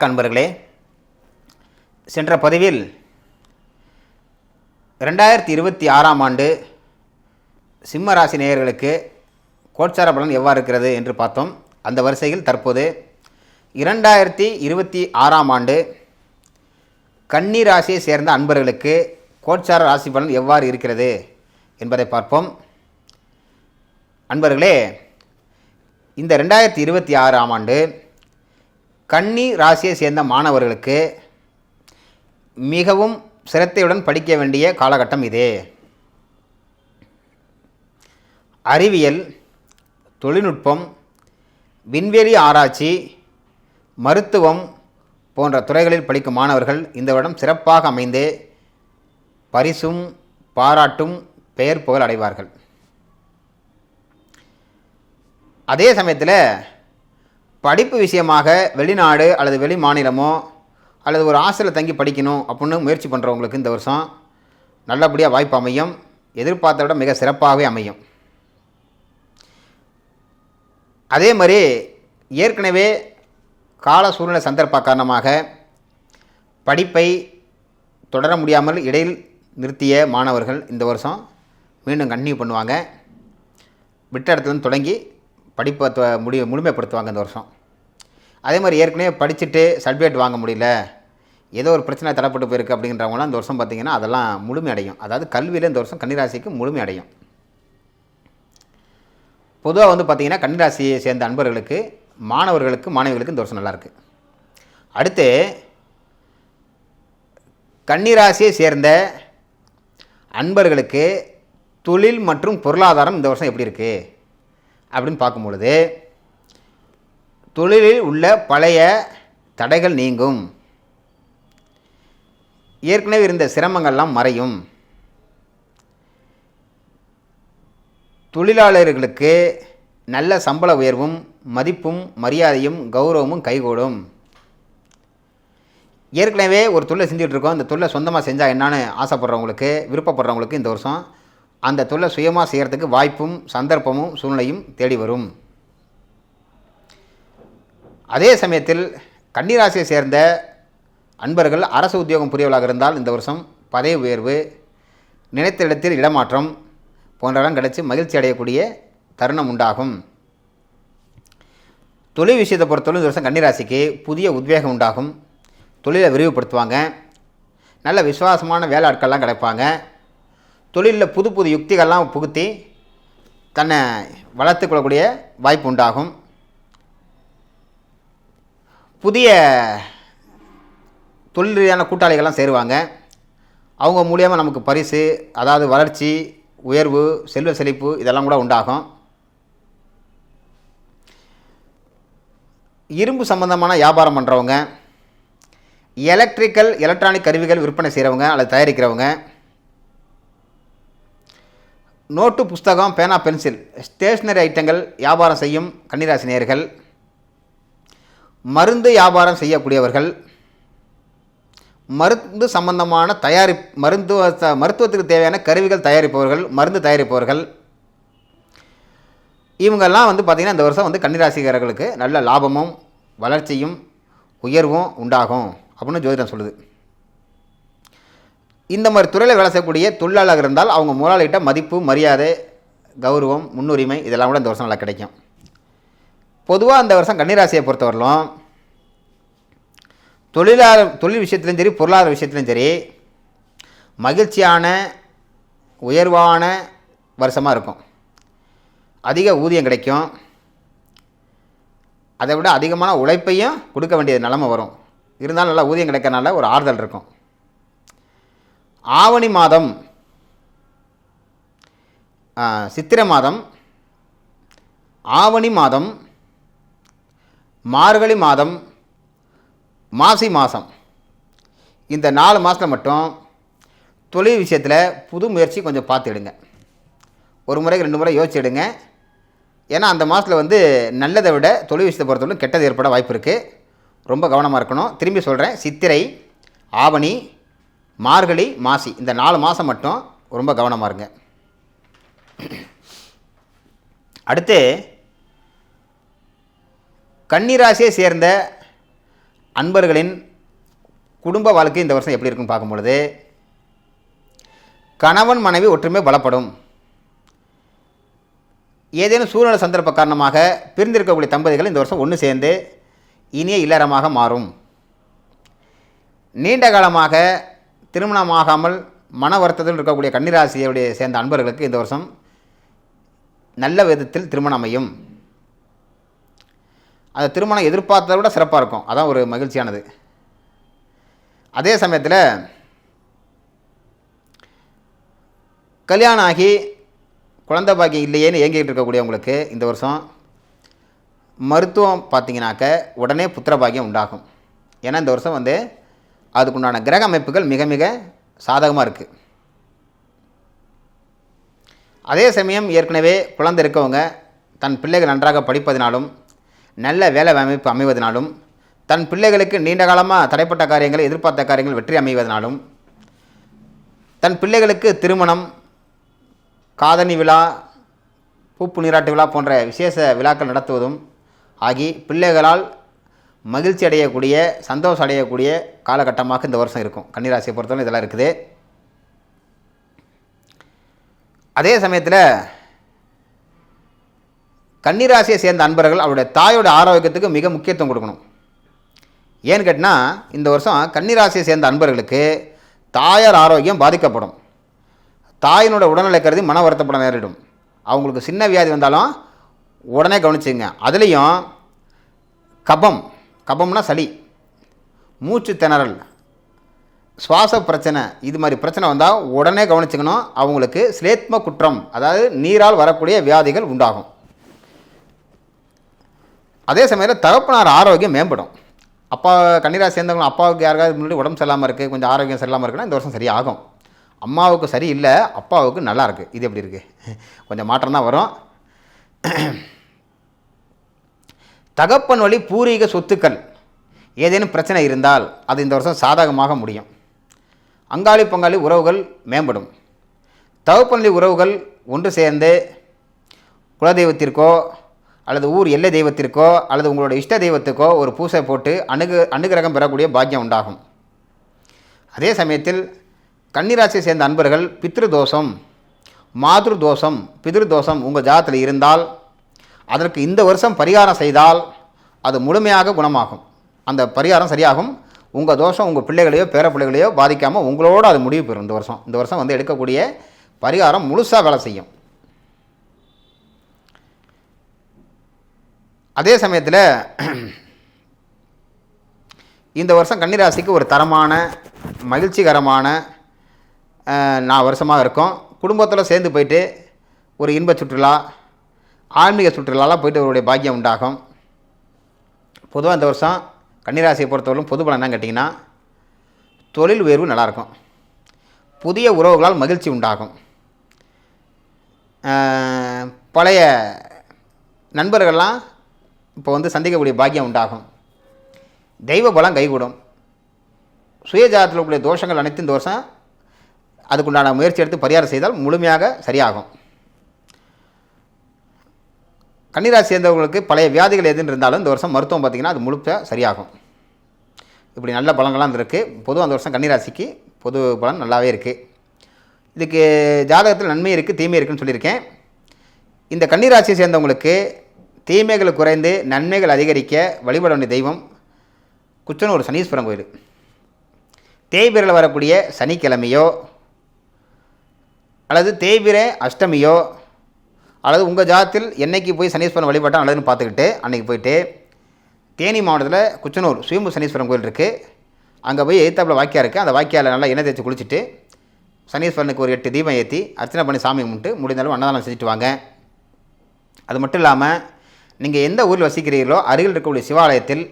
வணக்கம் அன்பர்களே சென்ற பதிவில் ரெண்டாயிரத்தி இருபத்தி ஆறாம் ஆண்டு சிம்ம ராசி நேயர்களுக்கு கோட்சார பலன் எவ்வாறு இருக்கிறது என்று பார்த்தோம். அந்த வரிசையில் தற்போது இரண்டாயிரத்தி இருபத்தி ஆறாம் ஆண்டு கன்னி ராசியை சேர்ந்த அன்பர்களுக்கு கோட்சார ராசி பலன் எவ்வாறு இருக்கிறது என்பதை பார்ப்போம். அன்பர்களே இந்த ரெண்டாயிரத்தி இருபத்தி ஆறாம் ஆண்டு கன்னி ராசியை சேர்ந்த மாணவர்களுக்கு மிகவும் சிரத்தையுடன் படிக்க வேண்டிய காலகட்டம் இது. அறிவியல் தொழில்நுட்பம் விண்வெளி ஆராய்ச்சி மருத்துவம் போன்ற துறைகளில் படிக்கும் மாணவர்கள் இந்த வருடம் சிறப்பாக அமைந்து பரிசும் பாராட்டும் பெயர் புகழ் அடைவார்கள். அதே சமயத்தில் படிப்பு விஷயமாக வெளிநாடு அல்லது வெளி மாநிலமோ அல்லது ஒரு ஹாஸ்டலில் தங்கி படிக்கணும் அப்படின்னு முயற்சி பண்ணுறவங்களுக்கு இந்த வருஷம் நல்லபடியாக வாய்ப்பு அமையும். எதிர்பார்த்த விட மிக சிறப்பாகவே அமையும். அதே மாதிரி ஏற்கனவே கால சூழ்நிலை சந்தர்ப்ப காரணமாக படிப்பை தொடர முடியாமல் இடையில் நிறுத்திய மாணவர்கள் இந்த வருஷம் மீண்டும் கன்டினியூ பண்ணுவாங்க. விட்ட இடத்துலேருந்து தொடங்கி படிப்பை முடி முழுமைப்படுத்துவாங்க இந்த வருஷம். அதே மாதிரி ஏற்கனவே படிச்சுட்டு சர்டிஃபிகேட் வாங்க முடியல ஏதோ ஒரு பிரச்சனை தடப்பட்டு போயிருக்கு அப்படிங்கிறவங்களாம் இந்த வருஷம் பார்த்திங்கன்னா அதெல்லாம் முழுமை அடையும். அதாவது கல்வியில் இந்த வருஷம் கன்னிராசிக்கு முழுமை அடையும். பொதுவாக வந்து பார்த்திங்கன்னா கன்னிராசியை சேர்ந்த அன்பர்களுக்கு மாணவர்களுக்கு மாணவிகளுக்கு இந்த வருஷம் நல்லாயிருக்கு அடுத்து கன்னிராசியை சேர்ந்த அன்பர்களுக்கு தொழில் மற்றும் பொருளாதாரம் இந்த வருஷம் எப்படி இருக்குது அப்படின்னு பார்க்கும் பொழுது தொழிலில் உள்ள பழைய தடைகள் நீங்கும். ஏற்கனவே இருந்த சிரமங்கள்லாம் மறையும். தொழிலாளர்களுக்கு நல்ல சம்பள உயர்வும் மதிப்பும் மரியாதையும் கௌரவமும் கைகூடும். ஏற்கனவே ஒரு தொழிலை செஞ்சுட்டு இருக்கோம். அந்த தொழிலை சொந்தமாக செஞ்சால் என்னான்னு ஆசைப்படுறவங்களுக்கு விருப்பப்படுறவங்களுக்கு இந்த வருஷம் அந்த தொழிலை சுயமாக செய்கிறதுக்கு வாய்ப்பும் சந்தர்ப்பமும் சூழ்நிலையும் தேடி வரும். அதே சமயத்தில் கன்னிராசியை சேர்ந்த அன்பர்கள் அரசு உத்தியோகம் புரியவளாக இருந்தால் இந்த வருஷம் பதவி உயர்வு நினைத்த இடத்தில் இடமாற்றம் போன்றெல்லாம் கிடைச்சி மகிழ்ச்சி அடையக்கூடிய தருணம் உண்டாகும். தொழில் விஷயத்தை பொறுத்தவரை இந்த வருஷம் கன்னிராசிக்கு புதிய உத்வேகம் உண்டாகும். தொழிலை விரிவுபடுத்துவாங்க. நல்ல விசுவாசமான வேலையாட்கள்லாம் கிடைப்பாங்க. தொழிலில் புது புது யுக்திகள்லாம் புகுத்தி தன்னை வளர்த்துக்கொள்ளக்கூடிய வாய்ப்பு உண்டாகும். புதிய தொழில் ரீதியான கூட்டாளிகள்லாம் சேருவாங்க. அவங்க மூலியமாக நமக்கு பரிசு அதாவது வளர்ச்சி உயர்வு செல்வ செழிப்பு இதெல்லாம் கூட உண்டாகும். இரும்பு சம்பந்தமான வியாபாரம் பண்ணுறவங்க எலக்ட்ரிக்கல் எலக்ட்ரானிக் கருவிகள் விற்பனை செய்கிறவங்க அல்லது தயாரிக்கிறவங்க நோட்டு புஸ்தகம் பேனா பென்சில் ஸ்டேஷ்னரி ஐட்டங்கள் வியாபாரம் செய்யும் கன்னிராசி நேயர்கள் மருந்து வியாபாரம் செய்யக்கூடியவர்கள் மருந்து சம்பந்தமான தயாரி மருத்துவ மருத்துவத்துக்கு தேவையான கருவிகள் தயாரிப்பவர்கள் மருந்து தயாரிப்பவர்கள் இவங்கெல்லாம் வந்து பார்த்திங்கன்னா இந்த வருஷம் வந்து கன்னிராசிக்காரர்களுக்கு நல்ல லாபமும் வளர்ச்சியும் உயர்வும் உண்டாகும் அப்படின்னு ஜோதிடம் சொல்லுது. இந்த மாதிரி துறையில் வேலை செய்யக்கூடிய தொழிலாளர் இருந்தால் அவங்க முதலாளிகிட்ட மதிப்பு மரியாதை கௌரவம் முன்னுரிமை இதெல்லாம் கூட இந்த வருஷம் நல்லா கிடைக்கும். பொதுவாக அந்த வருஷம் கன்னிராசியை பொறுத்தவரையிலும் தொழிலாளர் தொழில் விஷயத்துலையும் சரி பொருளாதார விஷயத்துலையும் சரி மகிழ்ச்சியான உயர்வான வருஷமாக இருக்கும். அதிக ஊதியம் கிடைக்கும். அதை விட அதிகமான உழைப்பையும் கொடுக்க வேண்டிய நிலமை வரும். இருந்தாலும் நல்லா ஊதியம் கிடைக்கிறனால ஒரு ஆறுதல் இருக்கும். ஆவணி மாதம் சித்திரை மாதம் ஆவணி மாதம் மார்கழி மாதம் மாசி மாதம் இந்த நாலு மாதத்தில் மட்டும் தொழில் விஷயத்தில் புது முயற்சி கொஞ்சம் பார்த்து எடுங்க. ஒரு முறைக்கு ரெண்டு முறை யோசிச்சு எடுங்க. ஏன்னா அந்த மாதத்தில் வந்து நல்லதை விட தொழில் விஷயத்தை பொறுத்தவரைக்கும் கெட்டது ஏற்பட வாய்ப்பு இருக்குது ரொம்ப கவனமாக இருக்கணும். திரும்பி சொல்கிறேன் சித்திரை ஆவணி மார்கழி மாசி. இந்த நாலு மாதம் மட்டும் ரொம்ப கவனமாக இருங்க. அடுத்து கன்னிராசியை சேர்ந்த அன்பர்களின் குடும்ப வாழ்க்கை இந்த வருஷம் எப்படி இருக்குன்னு பார்க்கும்பொழுது கணவன் மனைவி ஒற்றுமை பலப்படும். ஏதேனும் சூழ்நிலை சந்தர்ப்ப காரணமாக பிரிந்திருக்கக்கூடிய தம்பதிகள் இந்த வருஷம் ஒன்று சேர்ந்து இனிய இல்லறமாக மாறும். நீண்ட காலமாக திருமணமாகாமல் மன வருத்தத்தில் இருக்கக்கூடிய கன்னிராசியுடைய சேர்ந்த அன்பர்களுக்கு இந்த வருஷம் நல்ல விதத்தில் திருமணம் அமையும். அந்த திருமணம் எதிர்பார்த்ததை விட சிறப்பாக இருக்கும். அதான் ஒரு மகிழ்ச்சியானது. அதே சமயத்தில் கல்யாணம் ஆகி குழந்தை பாக்கியம் இல்லையேன்னு ஏங்கிட்டு இருக்கக்கூடியவங்களுக்கு இந்த வருஷம் மருத்துவம் பார்த்தீங்கன்னாக்க உடனே புத்திர பாக்கியம் உண்டாகும். ஏன்னா இந்த வருஷம் வந்து அதுக்குண்டான கிரக அமைப்புகள் மிக மிக சாதகமாக இருக்குது அதே சமயம் ஏற்கனவே குழந்தை இருக்கவங்க தன் பிள்ளைகள் நன்றாக படிப்பதினாலும் நல்ல வேலை அமைப்பு அமைவதனாலும் தன் பிள்ளைகளுக்கு நீண்ட காலமாக தடைப்பட்ட காரியங்கள் எதிர்பார்த்த காரியங்கள் வெற்றி அமைவதனாலும் தன் பிள்ளைகளுக்கு திருமணம் காதணி விழா பூப்பு நீராட்டு விழா போன்ற விசேஷ விழாக்கள் நடத்துவதும் ஆகி பிள்ளைகளால் மகிழ்ச்சி அடையக்கூடிய சந்தோஷம் அடையக்கூடிய காலகட்டமாக இந்த வருஷம் இருக்கும். கன்னிராசியை பொறுத்தவரை இதெல்லாம் இருக்குது. அதே சமயத்தில் கன்னிராசியை சேர்ந்த அன்பர்கள் அவருடைய தாயோட ஆரோக்கியத்துக்கு மிக முக்கியத்துவம் கொடுக்கணும். ஏன்னு கேட்டால் இந்த வருஷம் கன்னிராசியை சேர்ந்த அன்பர்களுக்கு தாயார் ஆரோக்கியம் பாதிக்கப்படும். தாயினோட உடல்நிலை கருதி மன வருத்தப்பட நேரிடும் அவங்களுக்கு சின்ன வியாதி வந்தாலும் உடனே கவனிச்சுங்க. அதுலேயும் கபம் கபம்னா சளி. மூச்சு திணறல். சுவாச பிரச்சனை இது மாதிரி பிரச்சனை வந்தால் உடனே கவனிச்சுக்கணும். அவங்களுக்கு ஸ்லேத்ம குற்றம் அதாவது நீரால் வரக்கூடிய வியாதிகள் உண்டாகும். அதே சமயத்தில் தகப்பனார் ஆரோக்கியம் மேம்படும். அப்பா கன்னிராசி சேர்ந்தவங்க அப்பாவுக்கு யாருக்காவது முன்னாடி உடம்பு சரியில்லாமல் இருக்குது கொஞ்சம் ஆரோக்கியம் சரியில்லாமல் இருக்குன்னா இந்த வருஷம் சரியாகும். அம்மாவுக்கு சரி இல்லை அப்பாவுக்கு நல்லா இருக்குது இது எப்படி இருக்குது கொஞ்சம் மாற்றம் தான் வரும். தகப்பன் வழி பூர்வீக சொத்துக்கள் ஏதேனும் பிரச்சனை இருந்தால் அது இந்த வருஷம் சாதகமாக முடியும். அங்காளி பங்காளி உறவுகள் மேம்படும். தகப்பன் வழி உறவுகள் ஒன்று சேர்ந்து குலதெய்வத்திற்கோ அல்லது ஊர் எல்லை தெய்வத்திற்கோ அல்லது உங்களோட இஷ்ட தெய்வத்துக்கோ ஒரு பூசை போட்டு அணுகு அனுகிரகம் பெறக்கூடிய பாக்கியம் உண்டாகும். அதே சமயத்தில் கன்னிராசியை சேர்ந்த அன்பர்கள் பித்ரு தோஷம் மாத்ரு தோஷம் பிதிரு தோஷம் உங்கள் ஜாதத்தில் இருந்தால் அதற்கு இந்த வருஷம் பரிகாரம் செய்தால் அது முழுமையாக குணமாகும். அந்த பரிகாரம் சரியாகும். உங்கள் தோஷம் உங்கள் பிள்ளைகளையோ பேர பிள்ளைகளையோ பாதிக்காமல் உங்களோட அது முடிவு பெறும் இந்த வருஷம். இந்த வருஷம் வந்து எடுக்கக்கூடிய பரிகாரம் முழுசாக வேலை செய்யும். அதே சமயத்தில் இந்த வருஷம் கன்னிராசிக்கு ஒரு தரமான மகிழ்ச்சிகரமான நான் வருஷமாக இருக்கும். குடும்பத்தில் சேர்ந்து போயிட்டு ஒரு இன்ப சுற்றுலா ஆன்மீக சுற்றுலாலாம் போயிட்டு அவருடைய பாக்கியம் உண்டாகும். பொதுவாக இந்த வருஷம் கன்னிராசியை பொறுத்தவரைக்கும் பொது பலன் என்னன்னு கேட்டிங்கன்னா தொழில் உயர்வு நல்லாயிருக்கும். புதிய உறவுகளால் மகிழ்ச்சி உண்டாகும். பழைய நண்பர்கள்லாம் இப்போ வந்து சந்திக்கக்கூடிய பாக்கியம் உண்டாகும். தெய்வ பலம் கைகூடும். சுயஜாதத்தில் உள்ள தோஷங்கள் அனைத்தும் தோஷம் அதுக்குண்டான முயற்சி எடுத்து பரிகாரம் செய்தால் முழுமையாக சரியாகும். கன்னிராசி சேர்ந்தவங்களுக்கு பழைய வியாதிகள் எதுன்னு இருந்தாலும் இந்த வருஷம் மருத்துவம் பார்த்திங்கன்னா அது முழுக்க சரியாகும். இப்படி நல்ல பலன்கள்லாம் இருக்குது பொதுவாக அந்த வருஷம் கன்னிராசிக்கு பொது பலன் நல்லாவே இருக்குது இதுக்கு ஜாதகத்தில் நன்மை இருக்குது தீமை இருக்குன்னு சொல்லியிருக்கேன். இந்த கன்னிராசியை சேர்ந்தவங்களுக்கு தீமைகள் குறைந்து நன்மைகள் அதிகரிக்க வழிபட வேண்டிய தெய்வம் குச்சனூர் சனீஸ்வரன் கோயில். தேய்பிரில் வரக்கூடிய சனிக்கிழமையோ அல்லது தேய்பிரை அஷ்டமியோ அல்லது உங்கள் ஜாதத்தில் என்றைக்கு போய் சனீஸ்வரன் வழிபட்டால் நல்லதுன்னு பார்த்துக்கிட்டு அன்றைக்கி போயிட்டு தேனி மாவட்டத்தில் குச்சனூர் சுயம்பு சனீஸ்வரன் கோயில் இருக்குது அங்கே போய் எய்த்தாப்பில் வாக்கியா இருக்குது அந்த வாக்கியாவில் நல்லா எண்ணெய் தேய்ச்சி குளிச்சுட்டு சனீஸ்வரனுக்கு ஒரு எட்டு தீபம் ஏற்றி அர்ச்சனை பண்ணி சாமி கும்பிட்டு முடிந்தாலும் அன்னதானம் செஞ்சுட்டு வாங்க. அது மட்டும் இல்லாமல் நீங்கள் எந்த ஊரில் வசிக்கிறீர்களோ அருகில் இருக்கக்கூடிய சிவாலயத்தில்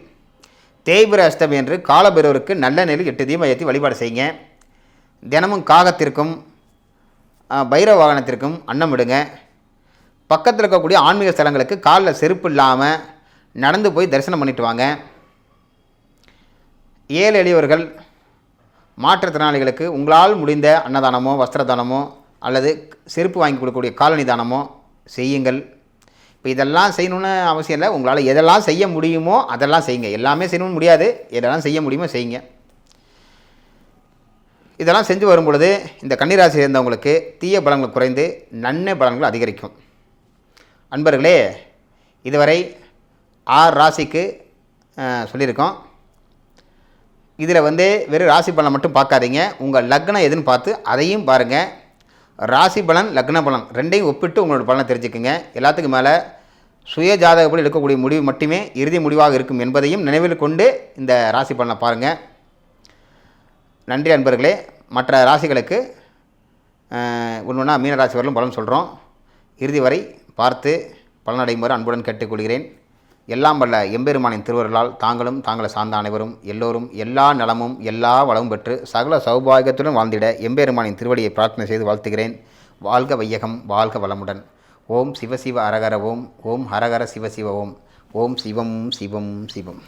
தேய்பிர அஷ்டமி என்று காலபைரவருக்கு நல்ல நிலையில் எட்டு தீபம் ஏற்றி வழிபாடு செய்யுங்க. தினமும் காகத்திற்கும் பைரவ வாகனத்திற்கும் அன்னம் விடுங்க. பக்கத்தில் இருக்கக்கூடிய ஆன்மீக ஸ்தலங்களுக்கு காலில் செருப்பு இல்லாமல் நடந்து போய் தரிசனம் பண்ணிட்டு வாங்க. ஏழு எளியவர்கள் மாற்றுத்திறனாளிகளுக்கு உங்களால் முடிந்த அன்னதானமோ வஸ்திரதானமோ அல்லது செருப்பு வாங்கி கொடுக்கக்கூடிய காலனி தானமோ செய்யுங்கள். இப்போ இதெல்லாம் செய்யணும்னு அவசியம் இல்லை. உங்களால் எதெல்லாம் செய்ய முடியுமோ அதெல்லாம் செய்யுங்க. எல்லாமே செய்யணும்னு முடியாது. எதெல்லாம் செய்ய முடியுமோ செய்யுங்க. இதெல்லாம் செஞ்சு வரும் பொழுது இந்த கன்னிராசி சேர்ந்தவங்களுக்கு தீய பலங்கள் குறைந்து நன்மை பலன்கள் அதிகரிக்கும். அன்பர்களே இதுவரை ஆறு ராசிக்கு சொல்லியிருக்கோம். இதில் வந்து வெறும் ராசி பலன் மட்டும் பார்க்காதீங்க. உங்கள் லக்னம் எதுன்னு பார்த்து அதையும் பாருங்கள் ராசி பலன் லக்ன பலன் ரெண்டையும் ஒப்பிட்டு உங்களோட பலனை தெரிஞ்சுக்குங்க. எல்லாத்துக்கும் மேலே சுய ஜாதகப்படி எடுக்கக்கூடிய முடிவு மட்டுமே இறுதி முடிவாக இருக்கும் என்பதையும் நினைவில் கொண்டு இந்த ராசி பலனை பாருங்கள் நன்றி அன்பர்களே. மற்ற ராசிகளுக்கு ஒன்று ஒன்றா மீன ராசி வரலும் பலன் சொல்கிறோம் இறுதி வரை பார்த்து பலனடையுமாறு அன்புடன் கேட்டுக்கொள்கிறேன். எல்லாம் வல்ல எம்பெருமானின் திருவருளால் தாங்களும் தாங்களை சார்ந்த அனைவரும் எல்லோரும் எல்லா நலமும் எல்லா வளமும் பெற்று சகல சௌபாகியத்துடன் வாழ்ந்திட எம்பெருமானின் திருவடியை பிரார்த்தனை செய்து வாழ்த்துகிறேன். வாழ்க வையகம் வாழ்க வளமுடன். ஓம் சிவசிவ அரகர ஓம் ஓம் ஹரஹர சிவசிவ ஓம். ஓம் சிவம் சிவம் சிவம்.